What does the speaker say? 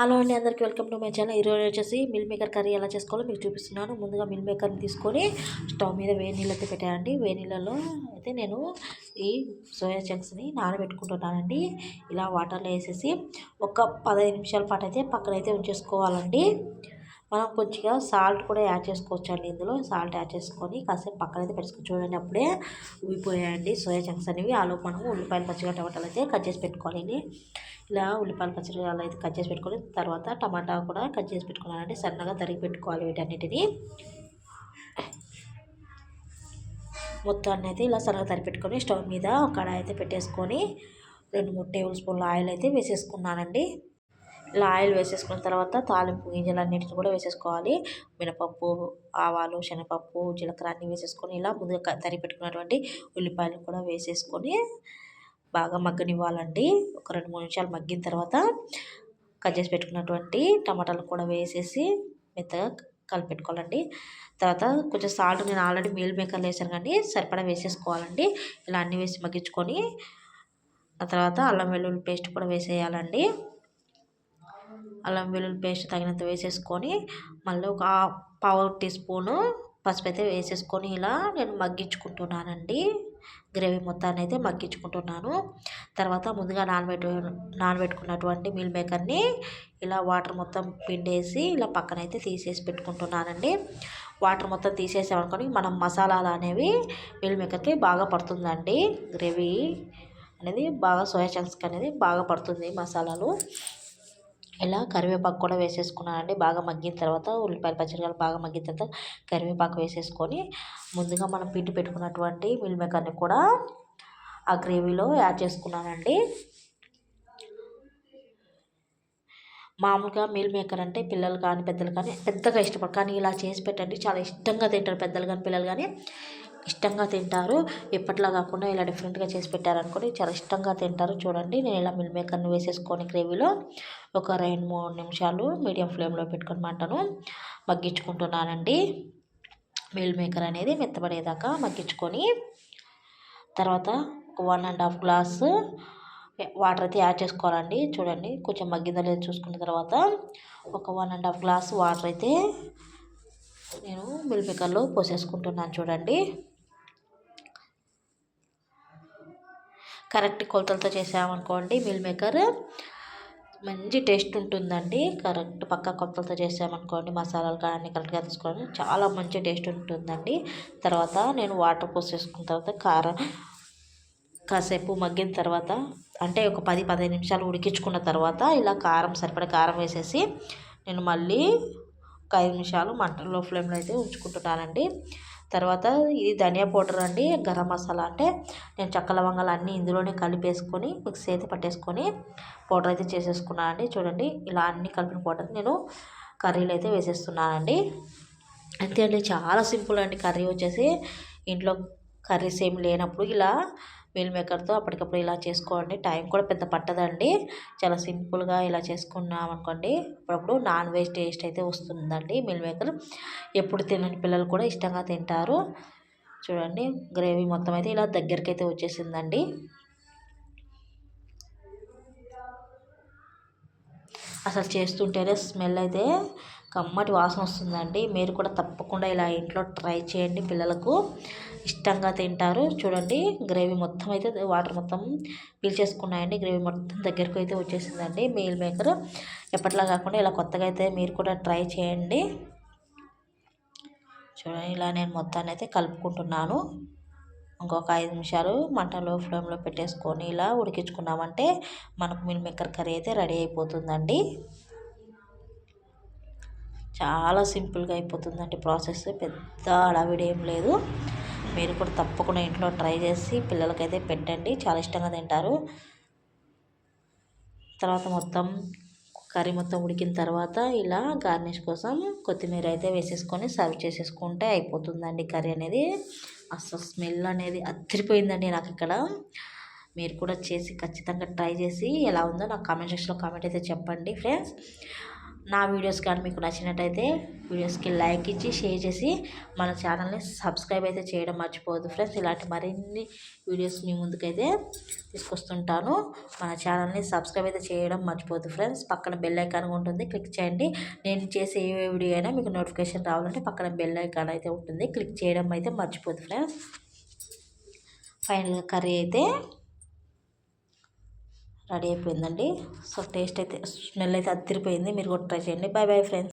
Hello అండి అందరికీ welcome to my channel. ఈరోజు వచ్చేసి మిల్ మేకర్ కర్రీ ఎలా చేసుకోవాలో మీకు చూపిస్తున్నాను. ముందుగా మిల్ మేకర్ని తీసుకొని స్టవ్ మీద వేడి నీళ్ళు అయితే పెట్టానండి. వేడి నీళ్ళలో అయితే నేను ఈ సోయా చంక్స్ని నానబెట్టుకుంటున్నానండి. ఇలా వాటర్లో వేసేసి ఒక పదహైదు నిమిషాల పాటు అయితే పక్కన అయితే ఉంచేసుకోవాలండి. మనం కొంచెంగా సాల్ట్ కూడా యాడ్ చేసుకోవచ్చు అండి ఇందులో. సాల్ట్ యాడ్ చేసుకొని కాసేపు పక్కన అయితే పెట్టుకొని చూడండి. అప్పుడే ఉబ్బిపోయాయండి సోయా చంక్స్ అనేవి. ఆలు మనం ఉల్లిపాయలు పచ్చిగా టమాటాలు అయితే కట్ చేసి పెట్టుకోవాలి ఇలా ఉల్లిపాయలు పచ్చిగా అయితే కట్ చేసి పెట్టుకొని తర్వాత టమాటా కూడా కట్ చేసి పెట్టుకున్నానండి. సన్నగా తరిగి పెట్టుకోవాలి వీటన్నిటిని. మొత్తాన్ని అయితే ఇలా సన్నగా తరిగి పెట్టుకొని స్టవ్ మీద కడాయి అయితే పెట్టేసుకొని రెండు మూడు టేబుల్ స్పూన్ల ఆయిల్ అయితే వేసేసుకున్నానండి. ఇలా ఆయిల్ వేసేసుకున్న తర్వాత తాలింపు గింజలు అన్నిటిని కూడా వేసేసుకోవాలి. మినపప్పు ఆవాలు శనగపప్పు జీలకర్ర అన్నీ వేసేసుకొని ఇలా ముందుగా తరిగి పెట్టుకున్నటువంటి ఉల్లిపాయలు కూడా వేసేసుకొని బాగా మగ్గనివ్వాలండి. ఒక రెండు మూడు నిమిషాలు మగ్గిన తర్వాత కట్ చేసి పెట్టుకున్నటువంటి టమాటాలు కూడా వేసేసి మెత్తగా కలిపెట్టుకోవాలండి. తర్వాత కొంచెం సాల్ట్ నేను ఆల్రెడీ మీల్ మేకర్లు వేసాను కానీ సరిపడా వేసేసుకోవాలండి. ఇలా అన్నీ వేసి మగ్గించుకొని ఆ తర్వాత అల్లం వెల్లుల్లి పేస్ట్ కూడా వేసేయాలండి. అల్లం వెల్లుల్లి పేస్ట్ తగినంత వేసేసుకొని మళ్ళీ ఒక పావు టీ స్పూను పసుపు అయితే వేసేసుకొని ఇలా నేను మగ్గించుకుంటున్నానండి. గ్రేవీ మొత్తాన్ని అయితే మగ్గించుకుంటున్నాను. తర్వాత ముందుగా నానబెట్టు నానబెట్టుకున్నటువంటి మీల్ మేకర్ని ఇలా వాటర్ మొత్తం పిండేసి ఇలా పక్కనైతే తీసేసి పెట్టుకుంటున్నానండి. వాటర్ మొత్తం తీసేసామనుకొని మనం మసాలాలు అనేవి మీల్ మేకర్కి బాగా పడుతుందండి. గ్రేవీ అనేది బాగా సోయా చంక్స్కి అనేది బాగా పడుతుంది మసాలాలు. ఇలా కరివేపాకు కూడా వేసేసుకున్నానండి. బాగా మగ్గిన తర్వాత ఉల్లిపాయలు పచ్చిమిరపకాయలు బాగా మగ్గిన తర్వాత కరివేపాకు వేసేసుకొని ముందుగా మనం పిండి పెట్టుకున్నటువంటి మిల్ మేకర్ని కూడా ఆ గ్రేవీలో యాడ్ చేసుకున్నానండి. మామూలుగా మీల్ మేకర్ అంటే పిల్లలు కానీ పెద్దలు కానీ పెద్దగా ఇష్టపడరు. కానీ ఇలా చేసి పెట్టండి. చాలా ఇష్టంగా తింటారు పెద్దలు కానీ పిల్లలు కానీ. ఇష్టంగా తింటారు. ఎప్పట్లా కాకుండా ఇలా డిఫరెంట్గా చేసి పెట్టారనుకోండి చాలా ఇష్టంగా తింటారు. చూడండి నేను ఇలా మిల్ మేకర్ని వేసేసుకొని గ్రేవీలో ఒక రెండు మూడు నిమిషాలు మీడియం ఫ్లేమ్లో పెట్టుకొని మంటను మగ్గించుకుంటున్నానండి. మిల్ మేకర్ అనేది మెత్తబడేదాకా మగ్గించుకొని తర్వాత ఒక one and half glass water అయితే యాడ్ చేసుకోవాలండి. చూడండి కొంచెం మగ్గిందో లేదో చూసుకున్న తర్వాత ఒక one and half glass water అయితే నేను మిల్ మేకర్లో పోసేసుకుంటున్నాను చూడండి. కరెక్ట్ కొలతలతో చేసామనుకోండి మిల్ మేకర్ మంచి టేస్ట్ ఉంటుందండి. కరెక్ట్ పక్క కొలతలతో చేసామనుకోండి మసాలాలు కానీ కరెక్ట్గా తీసుకోండి చాలా మంచి టేస్ట్ ఉంటుందండి. తర్వాత నేను వాటర్ పోసేసుకున్న తర్వాత కారం కాసేపు మగ్గిన తర్వాత అంటే ఒక పది పదిహేను నిమిషాలు ఉడికించుకున్న తర్వాత ఇలా కారం సరిపడ కారం వేసేసి నేను మళ్ళీ ఒక ఐదు నిమిషాలు మంటలో ఫ్లేమ్లో అయితే ఉంచుకుంటున్నానండి. తర్వాత ఇది ధనియా పౌడర్ అండి గరం మసాలా అంటే నేను చక్క లవంగాలు అన్నీ ఇందులోనే కలిపేసుకొని మిక్సీ అయితే పట్టేసుకొని పౌడర్ అయితే చేసేసుకున్నానండి చూడండి ఇలా అన్నీ కలిపిన పౌడర్ నేను కర్రీలు అయితే వేసేస్తున్నానండి. అంతే అండి చాలా సింపుల్ అండి కర్రీ వచ్చేసి. ఇంట్లో కర్రీస్ ఏమి లేనప్పుడు ఇలా మీల్ మేకర్తో అప్పటికప్పుడు ఇలా చేసుకోండి. టైం కూడా పెద్ద పట్టదండి. చాలా సింపుల్గా ఇలా చేసుకున్నాం అనుకోండి అప్పుడప్పుడు నాన్ వెజ్ టేస్ట్ అయితే వస్తుందండి మీల్ మేకర్. ఎప్పుడు తినని పిల్లలు కూడా ఇష్టంగా తింటారు. చూడండి గ్రేవీ మొత్తం అయితే ఇలా దగ్గరికైతే అయితే వచ్చేసిందండి. అసలు చేస్తుంటేనే స్మెల్ అయితే కమ్మటి వాసన వస్తుందండి. మీరు కూడా తప్పకుండా ఇలా ఇంట్లో ట్రై చేయండి పిల్లలకు. ఇష్టంగా తింటారు. చూడండి గ్రేవీ మొత్తం అయితే వాటర్ మొత్తం పీల్చేసుకున్నాయండి. గ్రేవీ మొత్తం దగ్గరకు అయితే వచ్చేసిందండి మీల్ మేకర్. ఎప్పట్లా కాకుండా ఇలా కొత్తగా అయితే మీరు కూడా ట్రై చేయండి. చూడండి ఇలా నేను మొత్తాన్ని అయితే కలుపుకుంటున్నాను. ఇంకొక ఐదు నిమిషాలు మంటలో ఫ్లేమ్లో పెట్టేసుకొని ఇలా ఉడికించుకున్నామంటే మనకు మిల్ మేకర్ కర్రీ అయితే రెడీ అయిపోతుందండి. చాలా సింపుల్గా అయిపోతుందండి ప్రాసెస్. పెద్ద అడవిడేం లేదు. మీరు కూడా తప్పకుండా ఇంట్లో ట్రై చేసి పిల్లలకైతే పెట్టండి. చాలా ఇష్టంగా తింటారు. తర్వాత మొత్తం కర్రీ మొత్తం ఉడికిన తర్వాత ఇలా గార్నిష్ కోసం కొత్తిమీర అయితే వేసేసుకొని సర్వ్ చేసేసుకుంటే అయిపోతుందండి కర్రీ అనేది. అసలు స్మెల్ అనేది అదిరిపోయిందండి నాకు ఇక్కడ. మీరు కూడా చేసి ఖచ్చితంగా ట్రై చేసి ఎలా ఉందో నాకు కామెంట్ సెక్షన్లో కామెంట్ అయితే చెప్పండి ఫ్రెండ్స్. నా వీడియోస్ కానీ మీకు నచ్చినట్టయితే వీడియోస్కి లైక్ ఇచ్చి షేర్ చేసి మన ఛానల్ని సబ్స్క్రైబ్ అయితే చేయడం మర్చిపోవద్దు ఫ్రెండ్స్. ఇలాంటి మరిన్ని వీడియోస్ మీ ముందుకైతే తీసుకొస్తుంటాను. మన ఛానల్ని సబ్స్క్రైబ్ అయితే చేయడం మర్చిపోవద్దు ఫ్రెండ్స్. పక్కన బెల్ ఐకాన్ ఉంటుంది. క్లిక్ చేయండి. నేను చేసే ఏ వీడియో అయినా మీకు నోటిఫికేషన్ రావాలంటే పక్కన బెల్ ఐకాన్ అయితే ఉంటుంది. క్లిక్ చేయడం అయితే మర్చిపోద్దు ఫ్రెండ్స్. ఫైనల్గా కర్రీ అయితే రెడీ అయిపోయిందండి. సో టేస్ట్ అయితే స్మెల్ అయితే అదిరిపోయింది. మీరు కూడా ట్రై చేయండి. Bye bye friends.